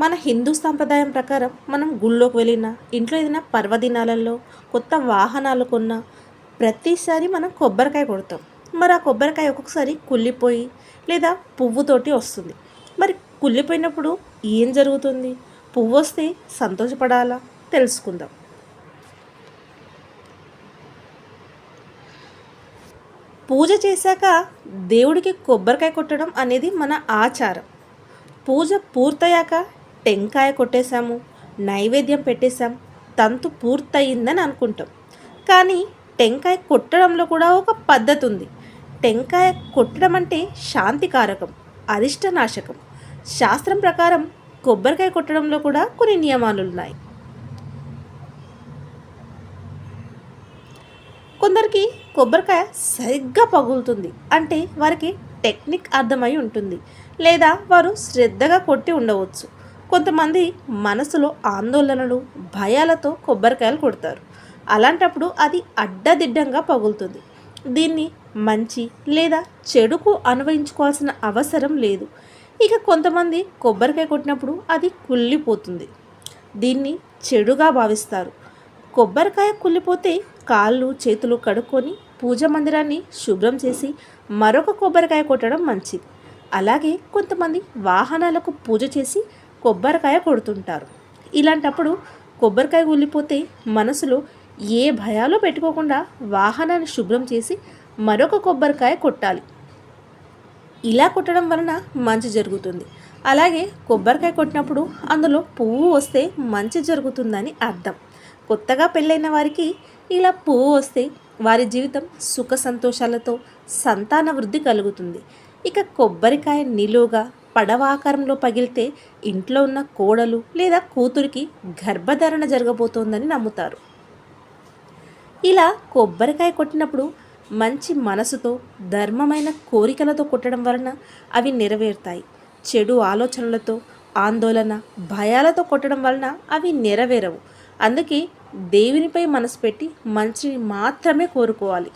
మన హిందూ సాంప్రదాయం ప్రకారం మనం గుళ్ళోకి వెళ్ళినా ఇంట్లో ఏదైనా పర్వదినాలలో కొత్త వాహనాలు కొన్నా ప్రతిసారి మనం కొబ్బరికాయ కొడతాం. మరి ఆ కొబ్బరికాయ ఒక్కొక్కసారి కుళ్ళిపోయి లేదా పువ్వుతోటి వస్తుంది. మరి కుళ్ళిపోయినప్పుడు ఏం జరుగుతుంది? పువ్వు వస్తే సంతోషపడాలా? తెలుసుకుందాం. పూజ చేశాక దేవుడికి కొబ్బరికాయ కొట్టడం అనేది మన ఆచారం. పూజ పూర్తయ్యాక టెంకాయ కొట్టేశాము నైవేద్యం పెట్టేశాం తంతు పూర్తయిందని అనుకుంటాం. కానీ టెంకాయ కొట్టడంలో కూడా ఒక పద్ధతి ఉంది టెంకాయ కొట్టడం అంటే శాంతికారకం అరిష్టనాశకం. శాస్త్రం ప్రకారం కొబ్బరికాయ కొట్టడంలో కూడా కొన్ని నియమాలు ఉన్నాయి కొందరికి కొబ్బరికాయ సరిగ్గా పగులుతుంది అంటే వారికి టెక్నిక్ అర్థమై ఉంటుంది. లేదా వారు శ్రద్ధగా కొట్టి ఉండవచ్చు. కొంతమంది మనసులో ఆందోళనలు భయాలతో కొబ్బరికాయలు కొడతారు. అలాంటప్పుడు అది అడ్డదిడ్డంగా పగులుతుంది. దీన్ని మంచి లేదా చెడుకు అన్వయించుకోవాల్సిన అవసరం లేదు. ఇక కొంతమంది కొబ్బరికాయ కొట్టినప్పుడు అది కుళ్ళిపోతుంది. దీన్ని చెడుగా భావిస్తారు. కొబ్బరికాయ కుళ్ళిపోతే కాళ్ళు చేతులు కడుక్కొని పూజ మందిరాన్ని శుభ్రం చేసి మరొక కొబ్బరికాయ కొట్టడం మంచిది. అలాగే కొంతమంది వాహనాలకు పూజ చేసి కొబ్బరికాయ కొడుతుంటారు. ఇలాంటప్పుడు కొబ్బరికాయ కూలిపోతే మనసులో ఏ భయాలు పెట్టుకోకుండా వాహనాన్ని శుభ్రం చేసి మరొక కొబ్బరికాయ కొట్టాలి. ఇలా కొట్టడం వలన మంచి జరుగుతుంది. అలాగే కొబ్బరికాయ కొట్టినప్పుడు అందులో పువ్వు వస్తే మంచి జరుగుతుందని అర్థం. కొత్తగా పెళ్ళైన వారికి ఇలా పువ్వు వస్తే వారి జీవితం సుఖ సంతోషాలతో సంతాన వృద్ధి కలుగుతుంది. ఇక కొబ్బరికాయ నిలువుగా పడవాకారంలో పగిలితే ఇంట్లో ఉన్న కోడలు లేదా కూతురికి గర్భధారణ జరగబోతోందని నమ్ముతారు. ఇలా కొబ్బరికాయ కొట్టినప్పుడు మంచి మనసుతో ధర్మమైన కోరికలతో కొట్టడం వలన అవి నెరవేరుతాయి. చెడు ఆలోచనలతో ఆందోళన భయాలతో కొట్టడం వలన అవి నెరవేరవు. అందుకే దేవునిపై మనసు పెట్టి మంచిని మాత్రమే కోరుకోవాలి.